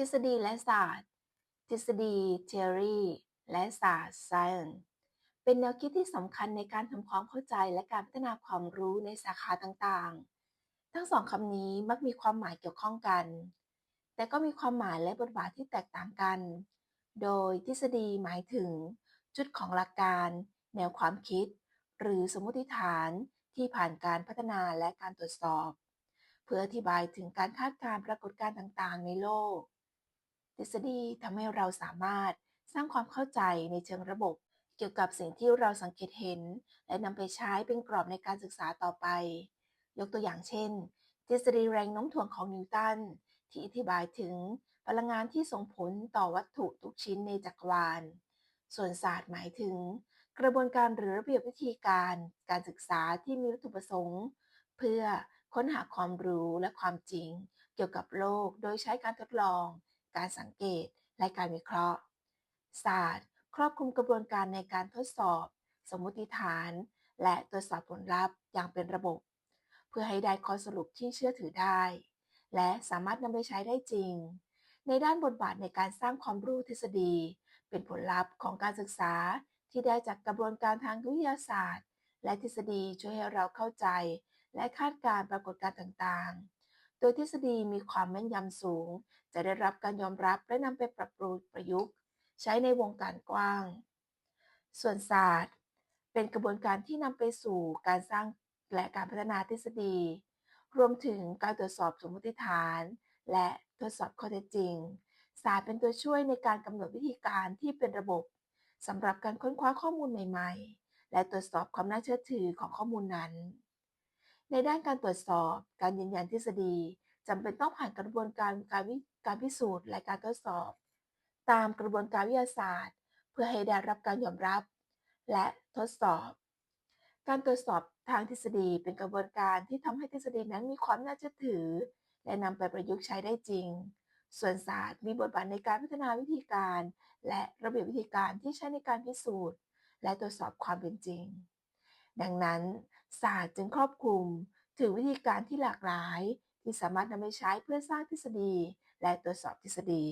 ทฤษฎีและศาสตร์ ทฤษฎี theory และศาสตร์ science เป็นแนวคิดที่สำคัญในการทำความเข้าใจและการพัฒนาความรู้ในสาขาต่างๆ ทั้งสองคำนี้มักมีความหมายเกี่ยวข้องกัน แต่ก็มีความหมายและบทบาทที่แตกต่างกัน โดยทฤษฎีหมายถึง จุดของหลักการ แนวความคิด หรือสมมติฐานที่ผ่านการพัฒนาและการตรวจสอบ เพื่ออธิบายถึงการคาดการณ์ปรากฏการณ์ต่างๆ ในโลก ทฤษฎีทำให้เราสามารถสร้างความเข้าใจในเชิงระบบ เกี่ยวกับสิ่งที่เราสังเกตเห็น และนำไปใช้เป็นกรอบในการศึกษาต่อไป ยกตัวอย่างเช่น ทฤษฎีแรงโน้มถ่วงของนิวตันที่อธิบายถึงพลังงานที่ส่งผลต่อวัตถุทุกชิ้นในจักรวาล ส่วนศาสตร์หมายถึง กระบวนการหรือระเบียบวิธีการ การศึกษาที่มีวัตถุประสงค์ เพื่อค้นหาความรู้และความจริง เกี่ยวกับโลก โดยใช้การทดลอง การสังเกตและการวิเคราะห์ ศาสตร์ ครอบคลุมกระบวนการในการทดสอบ สมมติฐาน และตรวจสอบผลลัพธ์อย่างเป็นระบบ เพื่อให้ได้ข้อสรุปที่เชื่อถือได้ และสามารถนำไปใช้ได้จริง ในด้านบทบาทในการสร้างความรู้ทฤษฎี เป็นผลลัพธ์ของการศึกษาที่ได้จากกระบวนการทางวิทยาศาสตร์ และทฤษฎีช่วยให้เราเข้าใจ และคาดการณ์ปรากฏการณ์ต่างๆ โดยทฤษฎีมีความแม่นยำสูง จะได้รับการยอมรับและนำไปปรับปรุงประยุกต์ ใช้ในวงการกว้าง ส่วนศาสตร์ เป็นกระบวนการที่นำไปสู่การสร้างและการพัฒนาทฤษฎี รวมถึงการตรวจสอบสมมติฐาน และทดสอบข้อเท็จจริง ศาสตร์เป็นตัวช่วยในการกำหนดวิธีการที่เป็นระบบสำหรับการค้นคว้าข้อมูลใหม่ ๆ และตรวจสอบความน่าเชื่อถือของข้อมูลนั้น ในด้านการตรวจสอบ การยืนยันทฤษฎีจำเป็นต้องผ่านกระบวนการการวิการพิสูจน์และการทดสอบ ตามกระบวนการวิทยาศาสตร์ เพื่อให้ได้รับการยอมรับ และทดสอบ การตรวจสอบทางทฤษฎีเป็นกระบวนการที่ทำให้ทฤษฎีนั้นมีความน่าเชื่อถือ และนำไปประยุกต์ใช้ได้จริง ส่วนศาสตร์มีบทบาทในการพัฒนาวิธีการ และระเบียบวิธีการที่ใช้ในการพิสูจน์ และตรวจสอบความเป็นจริง ดังนั้นศาสตร์จึงครอบคลุมถึงวิธีการที่หลากหลายที่สามารถนำไปใช้เพื่อสร้างทฤษฎีและตรวจสอบทฤษฎี